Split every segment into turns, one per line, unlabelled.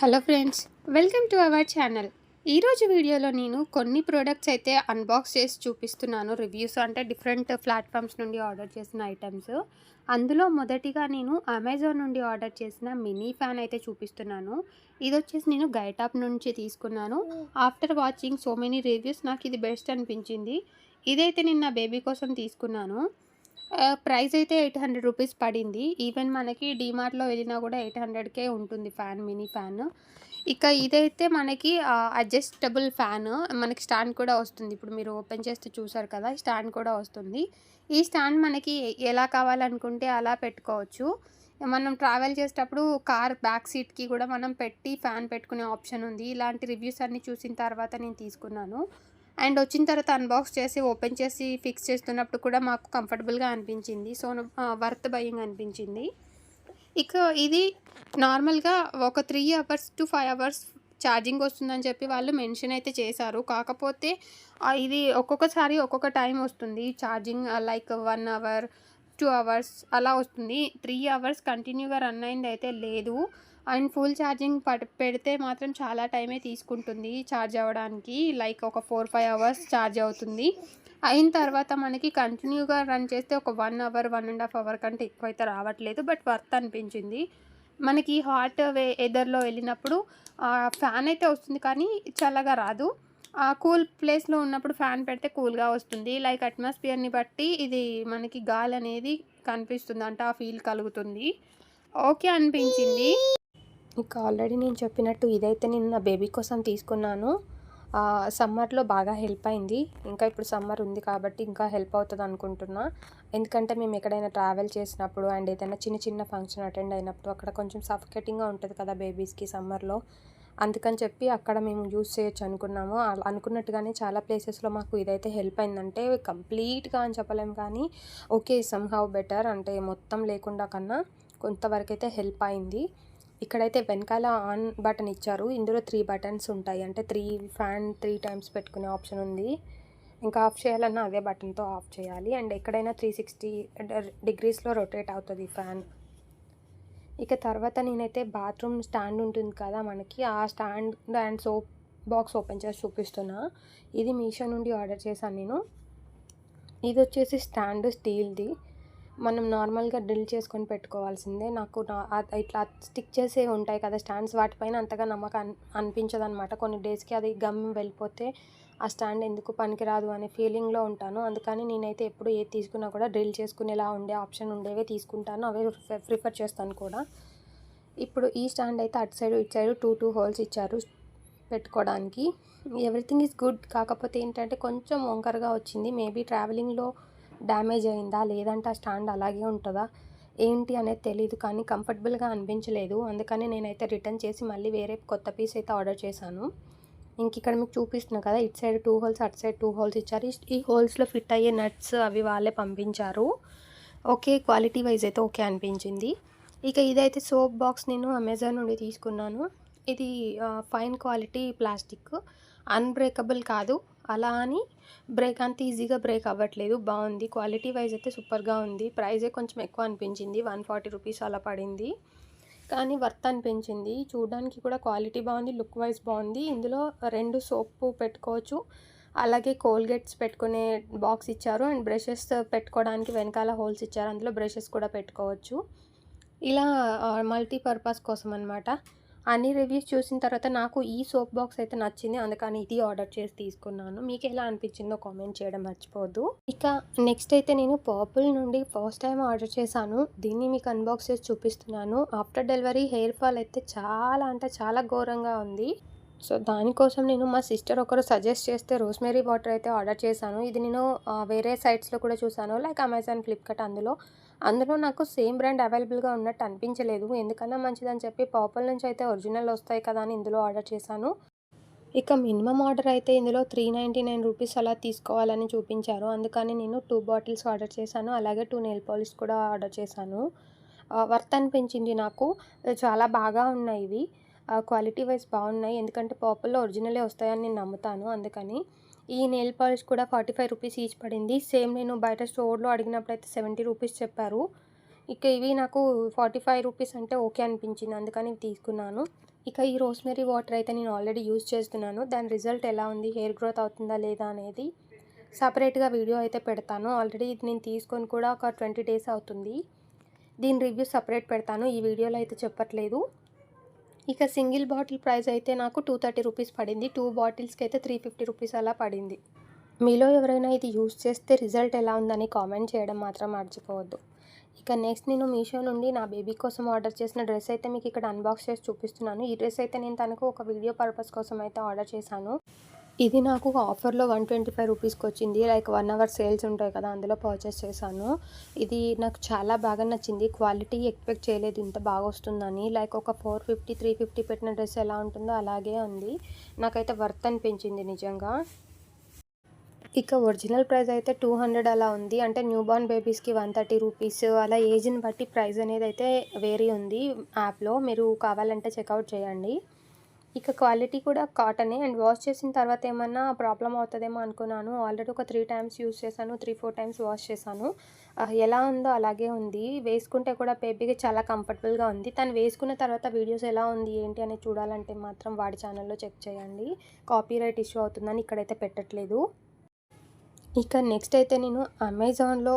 Hello friends welcome to our channel. ఈరోజు వీడియోలో నేను కొన్ని ప్రోడక్ట్స్ అయితే అన్బాక్స్ చేసి చూపిస్తున్నాను. రివ్యూస్ అంటే డిఫరెంట్ ప్లాట్ఫామ్స్ నుండి ఆర్డర్ చేసిన ఐటమ్స్ అందులో మొదటిగా నేను అమెజాన్ నుండి ఆర్డర్ చేసిన మినీ ఫ్యాన్ అయితే చూపిస్తున్నాను. ఇది వచ్చేసి నేను గైటాప్ నుంచి తీసుకున్నాను. After watching so many reviews నాకు ఇది బెస్ట్ అనిపించింది. ఇదైతే నేను నా బేబీ కోసం తీసుకున్నాను. ప్రైస్ అయితే ఎయిట్ హండ్రెడ్ రూపీస్ పడింది. ఈవెన్ మనకి డీమార్ట్లో వెళ్ళినా కూడా ఎయిట్ హండ్రెడ్కే ఉంటుంది ఫ్యాన్ మినీ ఫ్యాన్. ఇక ఇదైతే మనకి అడ్జస్టబుల్ ఫ్యాన్. మనకి స్టాండ్ కూడా వస్తుంది. ఇప్పుడు మీరు ఓపెన్ చేస్తే చూసారు కదా స్టాండ్ కూడా వస్తుంది. ఈ స్టాండ్ మనకి ఎలా కావాలనుకుంటే అలా పెట్టుకోవచ్చు. మనం ట్రావెల్ చేసేటప్పుడు కార్ బ్యాక్ సీట్కి కూడా మనం పెట్టి ఫ్యాన్ పెట్టుకునే ఆప్షన్ ఉంది. ఇలాంటి రివ్యూస్ అన్నీ చూసిన తర్వాత నేను తీసుకున్నాను. అండ్ వచ్చిన తర్వాత అన్బాక్స్ చేసి ఓపెన్ చేసి ఫిక్స్ చేస్తున్నప్పుడు కూడా మాకు కంఫర్టబుల్గా అనిపించింది. సో వర్త్ బయింగ్ అనిపించింది. ఇక ఇది నార్మల్గా ఒక three hours to five hours charging వస్తుందని చెప్పి వాళ్ళు మెన్షన్ అయితే చేశారు. కాకపోతే ఇది ఒక్కొక్కసారి ఒక్కొక్క టైం వస్తుంది. Charging like one hour two hours అలా వస్తుంది. త్రీ అవర్స్ కంటిన్యూగా రన్ అయింది అయితే లేదు. అండ్ ఫుల్ ఛార్జింగ్ పెడితే మాత్రం చాలా టైమే తీసుకుంటుంది ఛార్జ్ అవ్వడానికి. లైక్ ఒక ఫోర్ ఫైవ్ అవర్స్ ఛార్జ్ అవుతుంది. అయిన తర్వాత మనకి కంటిన్యూగా రన్ చేస్తే ఒక one hour one and half hour కంటే ఎక్కువ అయితే రావట్లేదు. బట్ వర్త్ అనిపించింది. మనకి హాట్ వే ఎదర్లో వెళ్ళినప్పుడు ఫ్యాన్ అయితే వస్తుంది కానీ చల్లగా రాదు. కూల్ ప్లేస్లో ఉన్నప్పుడు ఫ్యాన్ పెడితే కూల్గా వస్తుంది. లైక్ అట్మాస్ఫియర్ని బట్టి ఇది మనకి గాలి అనేది కనిపిస్తుంది అంటే ఆ ఫీల్ కలుగుతుంది. ఓకే అనిపించింది. ఇంకా ఆల్రెడీ నేను చెప్పినట్టు ఇదైతే నేను నా బేబీ కోసం తీసుకున్నాను. సమ్మర్లో బాగా హెల్ప్ అయింది. ఇంకా ఇప్పుడు సమ్మర్ ఉంది కాబట్టి ఇంకా హెల్ప్ అవుతుంది అనుకుంటున్నా. ఎందుకంటే మేము ఎక్కడైనా ట్రావెల్ చేసినప్పుడు అండ్ ఏదైనా చిన్న చిన్న ఫంక్షన్ అటెండ్ అయినప్పుడు అక్కడ కొంచెం సఫికేటింగ్గా ఉంటుంది కదా బేబీస్కి సమ్మర్లో. అందుకని చెప్పి అక్కడ మేము యూస్ చేయొచ్చు అనుకున్నాము. అనుకున్నట్టుగానే చాలా ప్లేసెస్లో మాకు ఇదైతే హెల్ప్ అయిందంటే కంప్లీట్గా అని చెప్పలేము కానీ ఓకే సమ్ హౌ బెటర్ అంటే మొత్తం లేకుండా కన్నా కొంతవరకు అయితే హెల్ప్ అయింది. ఇక్కడైతే వెనకాల ఆన్ బటన్ ఇచ్చారు. ఇందులో త్రీ బటన్స్ ఉంటాయి. అంటే త్రీ ఫ్యాన్ త్రీ టైమ్స్ పెట్టుకునే ఆప్షన్ ఉంది. ఇంకా ఆఫ్ చేయాలన్నా అదే బటన్తో ఆఫ్ చేయాలి. అండ్ ఎక్కడైనా త్రీ సిక్స్టీ డిగ్రీస్లో రొటేట్ అవుతుంది ఫ్యాన్ ఇక తర్వాత నేనైతే బాత్రూమ్ స్టాండ్ ఉంటుంది కదా మనకి. ఆ stand and soap box open చేసి చూపిస్తున్నా. ఇది మీషో నుండి ఆర్డర్ చేశాను నేను. ఇది వచ్చేసి స్టాండ్ స్టీల్ది మనం నార్మల్గా డ్రిల్ చేసుకొని పెట్టుకోవాల్సిందే. నాకు ఇట్లా స్టిక్ చేసే ఉంటాయి కదా స్టాండ్స్ వాటిపైన అంతగా నమ్మకం అనిపించదు అనమాట కొన్ని డేస్కి అది గమ్ వెళ్ళిపోతే ఆ స్టాండ్ ఎందుకు పనికిరాదు అనే ఫీలింగ్లో ఉంటాను. అందుకని నేనైతే ఎప్పుడు ఏది తీసుకున్నా కూడా డ్రిల్ చేసుకునేలా ఉండే ఆప్షన్ ఉండేవే తీసుకుంటాను. అవే ప్రిఫర్ చేస్తాను కూడా. ఇప్పుడు ఈ స్టాండ్ అయితే అటు సైడ్ ఇటు సైడ్ టూ టూ హోల్స్ ఇచ్చారు పెట్టుకోవడానికి ఎవ్రీథింగ్ ఈజ్ గుడ్. కాకపోతే ఏంటంటే కొంచెం వంకరగా వచ్చింది. మేబీ ట్రావెలింగ్లో డ్యామేజ్ అయిందా? లేదంటే ఆ స్టాండ్ అలాగే ఉంటుందా? ఏంటి అనేది తెలియదు కానీ కంఫర్టబుల్గా అనిపించలేదు. అందుకని నేనైతే రిటర్న్ చేసి మళ్ళీ వేరే కొత్త పీస్ అయితే ఆర్డర్ చేశాను. ఇంక ఇక్కడ మీకు చూపిస్తున్నా కదా ఇటు సైడ్ టూ హోల్స్ అటు సైడ్ టూ హోల్స్ ఇచ్చారు. ఈ హోల్స్లో ఫిట్ అయ్యే నట్స్ అవి వాళ్ళే పంపించారు. ఓకే క్వాలిటీ వైజ్ అయితే ఓకే అనిపించింది. ఇక ఇదైతే సోప్ బాక్స్ నేను అమెజాన్ నుండి తీసుకున్నాను. ఇది ఫైన్ క్వాలిటీ ప్లాస్టిక్. అన్బ్రేకబుల్ కాదు. అలా అని బ్రేక్ అంత ఈజీగా బ్రేక్ అవ్వట్లేదు. బాగుంది. క్వాలిటీ వైజ్ అయితే సూపర్గా ఉంది. ప్రైజే కొంచెం ఎక్కువ అనిపించింది. వన్ ఫార్టీ రూపీస్ అలా పడింది. కానీ వర్త్ అనిపించింది. చూడడానికి కూడా క్వాలిటీ బాగుంది. లుక్ వైజ్ బాగుంది. ఇందులో రెండు సోప్ పెట్టుకోవచ్చు. అలాగే కోల్గేట్స్ పెట్టుకునే బాక్స్ ఇచ్చారు. అండ్ బ్రషెస్ పెట్టుకోవడానికి వెనకాల హోల్స్ ఇచ్చారు. అందులో బ్రషెస్ కూడా పెట్టుకోవచ్చు. ఇలా మల్టీపర్పస్ కోసం అనమాట అన్ని రివ్యూస్ చూసిన తర్వాత నాకు ఈ సోప్ బాక్స్ అయితే నచ్చింది. అందుకని ఇది ఆర్డర్ చేసి తీసుకున్నాను. మీకు ఎలా అనిపించిందో కామెంట్ చేయడం మర్చిపోదు ఇక నెక్స్ట్ అయితే నేను పర్పుల్ నుండి ఫస్ట్ టైం ఆర్డర్ చేశాను. దీన్ని మీకు అన్బాక్స్ చేసి చూపిస్తున్నాను. ఆఫ్టర్ డెలివరీ హెయిర్ ఫాల్ అయితే చాలా అంటే చాలా ఘోరంగా ఉంది. సో దానికోసం నేను మా సిస్టర్ ఒకరు సజెస్ట్ చేస్తే రోస్మేరీ వాటర్ అయితే ఆర్డర్ చేశాను. ఇది నేను వేరే సైట్స్లో కూడా చూశాను. లైక్ అమెజాన్ ఫ్లిప్కార్ట్ అందులో. అందులో నాకు సేమ్ బ్రాండ్ అవైలబుల్గా ఉన్నట్టు అనిపించలేదు. ఎందుకన్నా మంచిదని చెప్పి పాపల్ నుంచి అయితే ఒరిజినల్ వస్తాయి కదా అని ఇందులో ఆర్డర్ చేశాను. ఇక మినిమం ఆర్డర్ అయితే ఇందులో త్రీ నైంటీ నైన్ రూపీస్ అలా తీసుకోవాలని చూపించారు. అందుకని నేను టూ బాటిల్స్ ఆర్డర్ చేశాను. అలాగే టూ నెయిల్ పాలిష్ కూడా ఆర్డర్ చేశాను. వర్త్ అనిపించింది నాకు. చాలా బాగా ఉన్నాయి ఇవి. క్వాలిటీ వైజ్ బాగున్నాయి. ఎందుకంటే పాపుల్లో ఒరిజినలే వస్తాయని నేను నమ్ముతాను. అందుకని ఈ నెయిల్ పాలిష్ కూడా ఫార్టీ ఫైవ్ రూపీస్ ఈచ్ పడింది. సేమ్ నేను బయట స్టోర్లో అడిగినప్పుడు అయితే సెవెంటీ రూపీస్ చెప్పారు. ఇక ఇవి నాకు ఫార్టీ ఫైవ్ రూపీస్ అంటే ఓకే అనిపించింది. అందుకని తీసుకున్నాను. ఇక ఈ రోస్మెరీ వాటర్ అయితే నేను ఆల్రెడీ యూజ్ చేస్తున్నాను. దాని రిజల్ట్ ఎలా ఉంది? హెయిర్ గ్రోత్ అవుతుందా లేదా అనేది సపరేట్గా వీడియో అయితే పెడతాను. ఆల్రెడీ ఇది నేను తీసుకొని కూడా ఒక ట్వంటీ డేస్ అవుతుంది. దీని రివ్యూ సపరేట్ పెడతాను. ఈ వీడియోలో అయితే చెప్పట్లేదు. ఇక సింగిల్ బాటిల్ ప్రైస్ అయితే నాకు టూ థర్టీ రూపీస్ పడింది. టూ బాటిల్స్కి అయితే త్రీ ఫిఫ్టీ రూపీస్ అలా పడింది. మీలో ఎవరైనా ఇది యూస్ చేస్తే రిజల్ట్ ఎలా ఉందని కామెంట్ చేయడం మాత్రం మర్చిపోవద్దు. ఇక నెక్స్ట్ నేను మీషో నుండి నా బేబీ కోసం ఆర్డర్ చేసిన డ్రెస్ అయితే మీకు ఇక్కడ అన్బాక్స్ చేసి చూపిస్తున్నాను. ఈ డ్రెస్ అయితే నేను తనకు ఒక వీడియో పర్పస్ కోసం అయితే ఆర్డర్ చేశాను. ఇది నాకు ఆఫర్లో వన్ ట్వంటీ ఫైవ్ రూపీస్కి వచ్చింది లైక్ వన్ అవర్ సేల్స్ ఉంటాయి కదా అందులో పర్చేస్ చేశాను. ఇది నాకు చాలా బాగా నచ్చింది. క్వాలిటీ ఎక్స్పెక్ట్ చేయలేదు ఇంత బాగా వస్తుందని. లైక్ ఒక ఫోర్ ఫిఫ్టీ త్రీ ఫిఫ్టీ పెట్టిన డ్రెస్ ఎలా ఉంటుందో అలాగే ఉంది. నాకైతే వర్త్ అనిపించింది నిజంగా. ఇక ఒరిజినల్ ప్రైస్ అయితే టూ హండ్రెడ్ అలా ఉంది. అంటే న్యూ బార్న్ బేబీస్కి వన్ థర్టీ రూపీస్. అలా ఏజ్ని బట్టి ప్రైస్ అనేది అయితే వేరీ ఉంది యాప్లో. మీరు కావాలంటే చెక్అవుట్ చేయండి. ఇక క్వాలిటీ కూడా కాటనే. అండ్ వాష్ చేసిన తర్వాత ఏమన్నా ప్రాబ్లం అవుతుందేమో అనుకున్నాను. ఆల్రెడీ ఒక త్రీ టైమ్స్ యూస్ చేశాను త్రీ ఫోర్ టైమ్స్ వాష్ చేశాను. ఎలా ఉందో అలాగే ఉంది. వేసుకుంటే కూడా బేబీకి చాలా కంఫర్టబుల్గా ఉంది. తను వేసుకున్న తర్వాత వీడియోస్ ఎలా ఉంది ఏంటి అనేది చూడాలంటే మాత్రం వాడి ఛానల్లో చెక్ చేయండి. కాపీ రైట్ ఇష్యూ అవుతుందని ఇక్కడైతే పెట్టట్లేదు. ఇక నెక్స్ట్ అయితే నేను అమెజాన్లో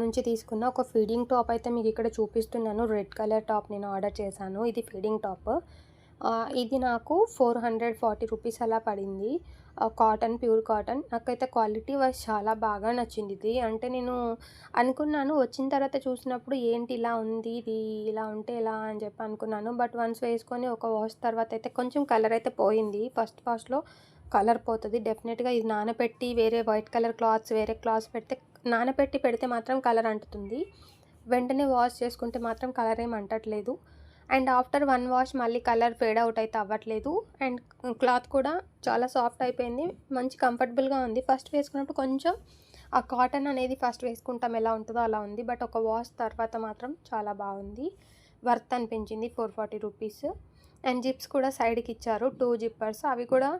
నుంచి తీసుకున్న ఒక ఫీడింగ్ టాప్ అయితే మీకు ఇక్కడ చూపిస్తున్నాను. రెడ్ కలర్ టాప్ నేను ఆర్డర్ చేశాను. ఇది ఫీడింగ్ టాప్. ఇది నాకు ఫోర్ హండ్రెడ్ ఫార్టీ రూపీస్ అలా పడింది. Cotton pure cotton. నాకైతే క్వాలిటీ వైజ్ చాలా బాగా నచ్చింది ఇది. అంటే నేను అనుకున్నాను వచ్చిన తర్వాత చూసినప్పుడు ఏంటి ఇలా ఉంది ఇది ఇలా ఉంటే ఇలా అని చెప్పి అనుకున్నాను. బట్ వన్స్ వేసుకొని ఒక వాష్ తర్వాత అయితే కొంచెం కలర్ అయితే పోయింది. ఫస్ట్ వాష్లో కలర్ పోతుంది. డెఫినెట్గా ఇది నానబెట్టి వేరే వైట్ కలర్ క్లాత్స్ వేరే క్లాత్స్ పెడితే నానబెట్టి పెడితే మాత్రం కలర్ అంటుతుంది. వెంటనే వాష్ చేసుకుంటే మాత్రం కలర్ ఏం అంటట్లేదు. అండ్ ఆఫ్టర్ వన్ వాష్ మళ్ళీ కలర్ ఫేడ్ అవుట్ అయితే అవ్వట్లేదు. అండ్ క్లాత్ కూడా చాలా సాఫ్ట్ అయిపోయింది. మంచి కంఫర్టబుల్గా ఉంది. ఫస్ట్ వేసుకున్నప్పుడు కొంచెం ఆ కాటన్ అనేది ఫస్ట్ వేసుకుంటాం ఎలా ఉంటుందో అలా ఉంది. బట్ ఒక వాష్ తర్వాత మాత్రం చాలా బాగుంది. వర్త్ అనిపించింది four forty rupees. And zips కూడా సైడ్కి ఇచ్చారు. Two zippers. అవి కూడా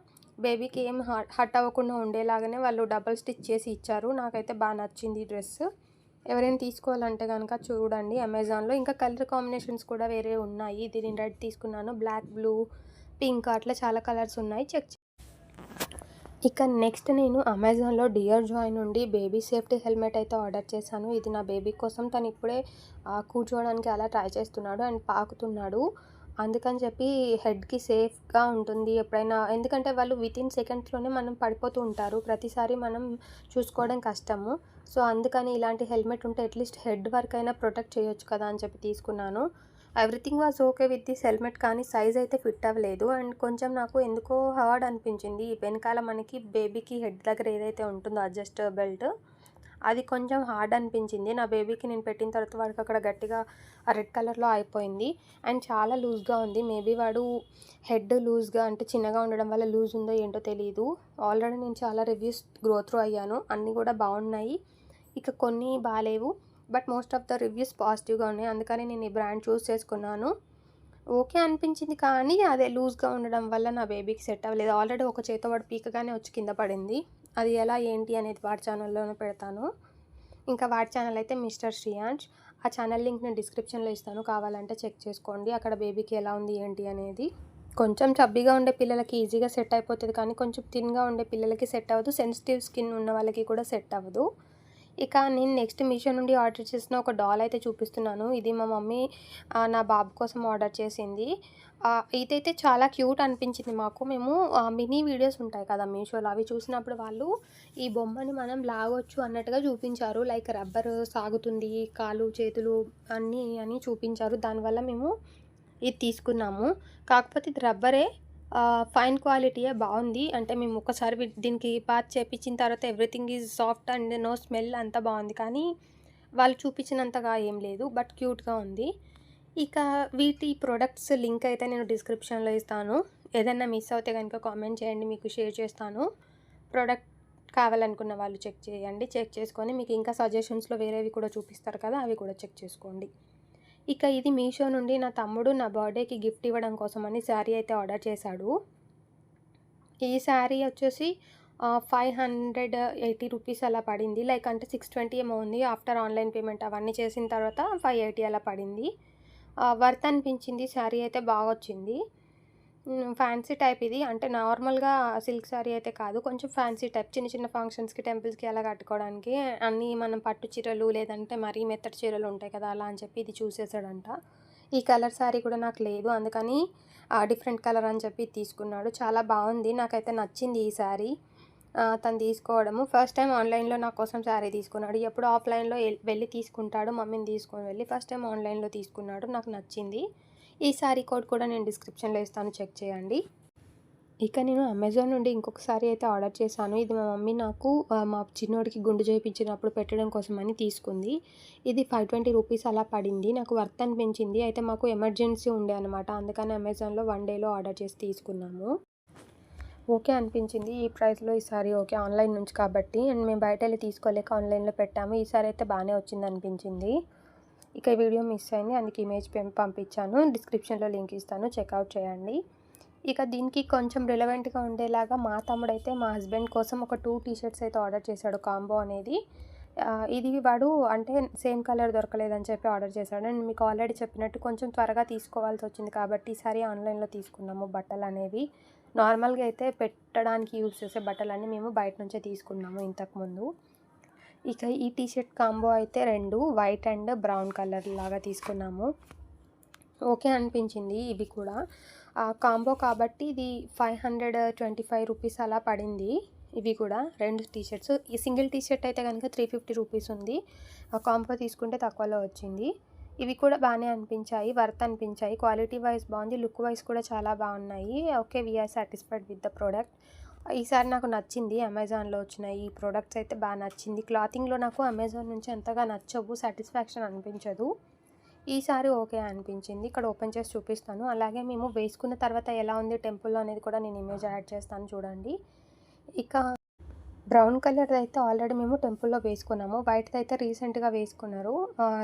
బేబీకి ఏం హట్ అవ్వకుండా ఉండేలాగానే వాళ్ళు డబల్ స్టిచ్ చేసి ఇచ్చారు. నాకైతే బాగా నచ్చింది డ్రెస్. ఎవరైనా తీసుకోవాలంటే కనుక చూడండి. అమెజాన్లో ఇంకా కలర్ కాంబినేషన్స్ కూడా వేరే ఉన్నాయి. ఇది నేను రెడ్ తీసుకున్నాను. బ్లాక్ బ్లూ పింక్ అట్లా చాలా కలర్స్ ఉన్నాయి. చెక్ ఇక నెక్స్ట్ నేను అమెజాన్లో డియర్ జాయ్ నుండి బేబీ సేఫ్టీ హెల్మెట్ అయితే ఆర్డర్ చేశాను. ఇది నా బేబీ కోసం తను ఇప్పుడే కూర్చోవడానికి అలా ట్రై చేస్తున్నాడు అండ్ పాకుతున్నాడు. అందుకని చెప్పి హెడ్కి సేఫ్గా ఉంటుంది ఎప్పుడైనా. ఎందుకంటే వాళ్ళు వితిన్ సెకండ్స్లోనే మనం పడిపోతూ ఉంటారు. ప్రతిసారి మనం చూసుకోవడం కష్టము. సో అందుకని ఇలాంటి హెల్మెట్ ఉంటే అట్లీస్ట్ హెడ్ వరకు అయినా ప్రొటెక్ట్ చేయొచ్చు కదా అని చెప్పి తీసుకున్నాను. Everything was okay with this helmet కానీ సైజ్ అయితే ఫిట్ అవ్వలేదు. అండ్ కొంచెం నాకు ఎందుకో హార్డ్ అనిపించింది. వెనకాల మనకి బేబీకి హెడ్ దగ్గర ఏదైతే ఉంటుందో అడ్జస్ట్ బెల్ట్ అది కొంచెం హార్డ్ అనిపించింది. నా బేబీకి నేను పెట్టిన తర్వాత వాడికి అక్కడ గట్టిగా రెడ్ కలర్లో అయిపోయింది. అండ్ చాలా లూజ్గా ఉంది. మేబీ వాడు హెడ్ లూజ్గా అంటే చిన్నగా ఉండడం వల్ల లూజ్ ఉందో ఏంటో తెలియదు ఆల్రెడీ నేను చాలా రివ్యూస్ గ్రో త్రూ అయ్యాను. అన్నీ కూడా బాగున్నాయి. ఇక కొన్ని బాగాలేవు but most of the reviews పాజిటివ్గా ఉన్నాయి. అందుకని నేను ఈ బ్రాండ్ చూస్ చేసుకున్నాను. ఓకే అనిపించింది కానీ అదే లూజ్గా ఉండడం వల్ల నా బేబీకి సెట్ అవ్వలేదు. ఆల్రెడీ ఒక చేత వాడు పీకగానే వచ్చి కింద పడింది. అది ఎలా ఏంటి అనేది వాడి ఛానల్లోనే పెడతాను. ఇంకా వాడి ఛానల్ అయితే మిస్టర్ శ్రీయాంష్ ఆ ఛానల్ లింక్ నేను డిస్క్రిప్షన్లో ఇస్తాను కావాలంటే చెక్ చేసుకోండి. అక్కడ బేబీకి ఎలా ఉంది ఏంటి అనేది. కొంచెం చబ్బీగా ఉండే పిల్లలకి ఈజీగా సెట్ అయిపోతుంది కానీ కొంచెం థిన్గా ఉండే పిల్లలకి సెట్ అవ్వదు. సెన్సిటివ్ స్కిన్ ఉన్న వాళ్ళకి కూడా సెట్ అవ్వదు. ఇక నేను నెక్స్ట్ మీషో నుండి ఆర్డర్ చేసిన ఒక డాల్ అయితే చూపిస్తున్నాను. ఇది మా మమ్మీ నా బాబు కోసం ఆర్డర్ చేసింది. ఇదైతే చాలా క్యూట్ అనిపించింది మాకు. మేము మినీ వీడియోస్ ఉంటాయి కదా మీషోలో అవి చూసినప్పుడు వాళ్ళు ఈ బొమ్మని మనం లాగొచ్చు అన్నట్టుగా చూపించారు. లైక్ రబ్బర్ సాగుతుంది కాలు చేతులు అన్నీ అని చూపించారు. దానివల్ల మేము ఇది తీసుకున్నాము. కాకపోతే ఇది రబ్బరే ఫైన్ క్వాలిటీయే బాగుంది. అంటే మేము ఒకసారి దీనికి పాత్ చేపించిన తర్వాత everything is soft and no smell అంతా బాగుంది. కానీ వాళ్ళు చూపించినంతగా ఏం లేదు బట్ క్యూట్గా ఉంది. ఇక వీటి ప్రొడక్ట్స్ లింక్ అయితే నేను డిస్క్రిప్షన్లో ఇస్తాను. ఏదైనా మిస్ అవుతే కనుక కామెంట్ చేయండి మీకు షేర్ చేస్తాను. ప్రోడక్ట్ కావాలనుకున్న వాళ్ళు చెక్ చేయండి. చెక్ చేసుకొని మీకు ఇంకా సజెషన్స్లో వేరేవి కూడా చూపిస్తారు కదా అవి కూడా చెక్ చేసుకోండి. ఇక ఇది మీషో నుండి నా తమ్ముడు నా బర్త్డేకి గిఫ్ట్ ఇవ్వడం కోసం అని శారీ అయితే ఆర్డర్ చేశాడు. ఈ శారీ వచ్చేసి ఫైవ్ హండ్రెడ్ ఎయిటీ రూపీస్ అలా పడింది. లైక్ అంటే సిక్స్ ట్వంటీ ఏమో ఉంది. ఆఫ్టర్ ఆన్లైన్ పేమెంట్ అవన్నీ చేసిన తర్వాత ఫైవ్ ఎయిటీ అలా పడింది. వర్త్ అనిపించింది శారీ అయితే బాగా వచ్చింది ఫ్యాన్సీ టైప్ ఇది. అంటే నార్మల్‌గా సిల్క్ శారీ అయితే కాదు. కొంచెం ఫ్యాన్సీ టైప్ చిన్న చిన్న ఫంక్షన్స్‌కి, టెంపుల్స్‌కి అలా కట్టుకోవడానికి అన్నీ మనం పట్టు చీరలు లేదంటే మరీ మెత్తటి చీరలు ఉంటాయి కదా! అలా అని చెప్పి ఇది చూసేసాడంట. ఈ కలర్ శారీ కూడా నాకు లేదు. అందుకని డిఫరెంట్ కలర్ అని చెప్పి తీసుకున్నాడు. చాలా బాగుంది నాకైతే నచ్చింది ఈ శారీ తను తీసుకోవడము. ఫస్ట్ టైం ఆన్‌లైన్‌లో నా కోసం శారీ తీసుకున్నాడు. ఎప్పుడు ఆఫ్‌లైన్‌లో వెళ్ళి తీసుకుంటాడు. మమ్మీని తీసుకొని వెళ్ళి. ఫస్ట్ టైం ఆన్‌లైన్‌లో తీసుకున్నాడు. నాకు నచ్చింది. ఈ సారీ కోడ్ కూడా నేను డిస్క్రిప్షన్‌లో ఇస్తాను చెక్ చేయండి. ఇక నేను అమెజాన్ నుండి ఇంకొక సారీ అయితే ఆర్డర్ చేశాను. ఇది మా మమ్మీ నాకు మా చిన్నోడికి గుండు చేయించినప్పుడు పెట్టడం కోసమని తీసుకుంది. ఇది 520 రూపీస్ అలా పడింది. నాకు వర్త్ అనిపించింది. అయితే మాకు ఎమర్జెన్సీ ఉండే అనమాట. అందుకని అమెజాన్‌లో వన్ డేలో ఆర్డర్ చేసి తీసుకున్నాము. ఓకే అనిపించింది. ఈ ప్రైస్‌లో ఈ సారీ ఓకే. ఆన్‌లైన్ నుంచి కాబట్టి అండ్ మేము బయట వెళ్ళి తీసుకోలేక ఆన్‌లైన్‌లో పెట్టాము. ఈ సారీ అయితే వచ్చింది అనిపించింది ఇక ఈ వీడియో మిస్ అయింది. అందుకే ఇమేజ్ పెం పంపించాను. డిస్క్రిప్షన్‌లో లింక్ ఇస్తాను. చెక్అవుట్ చేయండి. ఇక దీనికి కొంచెం రిలవెంట్‌గా ఉండేలాగా మా తమ్ముడైతే మా హస్బెండ్ కోసం ఒక టూ టీ షర్ట్స్ అయితే ఆర్డర్ చేశాడు కాంబో అనేది. ఇది వాడు అంటే సేమ్ కలర్ దొరకలేదని చెప్పి ఆర్డర్ చేశాడు. అండ్ మీకు ఆల్రెడీ చెప్పినట్టు కొంచెం త్వరగా తీసుకోవాల్సి వచ్చింది కాబట్టి ఈసారి ఆన్‌లైన్‌లో తీసుకున్నాము బట్టలు అనేవి నార్మల్‌గా అయితే పెట్టడానికి యూజ్ చేసే బట్టలన్నీ మేము బయట నుంచే తీసుకున్నాము ఇంతకుముందు. ఇక ఈ టీ షర్ట్ కాంబో అయితే రెండు వైట్ అండ్ బ్రౌన్ కలర్ లాగా తీసుకున్నాము. ఓకే అనిపించింది ఇవి కూడా. కాంబో కాబట్టి ఇది 525 రూపీస్ అలా పడింది. ఇవి కూడా రెండు టీ షర్ట్స్. ఈ సింగిల్ టీ షర్ట్ అయితే గనుక 350 రూపీస్ ఉంది. ఆ కాంబో తీసుకుంటే తక్కువలో వచ్చింది. ఇవి కూడా బాగానే అనిపించాయి. వర్త్ అనిపించాయి. క్వాలిటీ వైస్ బాగుంది లుక్ వైస్ కూడా చాలా బాగున్నాయి okay. We are satisfied with the product ఈసారి నాకు నచ్చింది. అమెజాన్‌లో వచ్చిన ఈ ప్రోడక్ట్స్ అయితే బాగా నచ్చింది. క్లాతింగ్‌లో నాకు అమెజాన్ నుంచి అంతగా నచ్చవు. సాటిస్ఫాక్షన్ అనిపించదు. ఈసారి ఓకే అనిపించింది. ఇక్కడ ఓపెన్ చేసి చూపిస్తాను. అలాగే మేము వేసుకున్న తర్వాత ఎలా ఉంది టెంపుల్‌లో అనేది కూడా నేను ఇమేజ్ యాడ్ చేస్తాను చూడండి. ఇక బ్రౌన్ కలర్‌ది అయితే ఆల్రెడీ మేము టెంపుల్‌లో వేసుకున్నాము. వైట్‌ది అయితే రీసెంట్‌గా వేసుకున్నారు.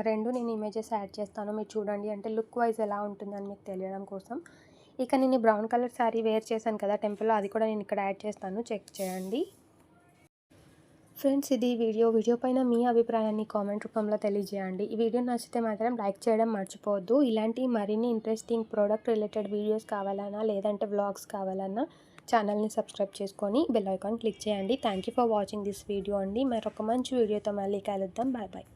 రెండు నేను ఇమేజెస్ యాడ్ చేస్తాను. మీరు చూడండి. అంటే లుక్ వైజ్ ఎలా ఉంటుందని మీకు తెలియడం కోసం. ఇక నేను బ్రౌన్ కలర్ సారీ వేర్ చేశాను కదా టెంపుల్‌లో అది కూడా నేను ఇక్కడ యాడ్ చేస్తాను. చెక్ చేయండి. ఫ్రెండ్స్ ఇది వీడియో. వీడియో పైన మీ అభిప్రాయాన్ని కామెంట్ రూపంలో తెలియజేయండి. ఈ వీడియో నచ్చితే మాత్రం లైక్ చేయడం మర్చిపోవద్దు. ఇలాంటి మరిన్ని ఇంట్రెస్టింగ్ ప్రోడక్ట్ రిలేటెడ్ వీడియోస్ కావాలన్నా లేదంటే వ్లాగ్స్ కావాలన్నా ఛానల్‌ని సబ్స్క్రైబ్ చేసుకొని బెల్ ఐకాన్ క్లిక్ చేయండి. Thank you for watching this video అండి. మరొక మంచి వీడియోతో మళ్ళీ కలుద్దాం. Bye bye.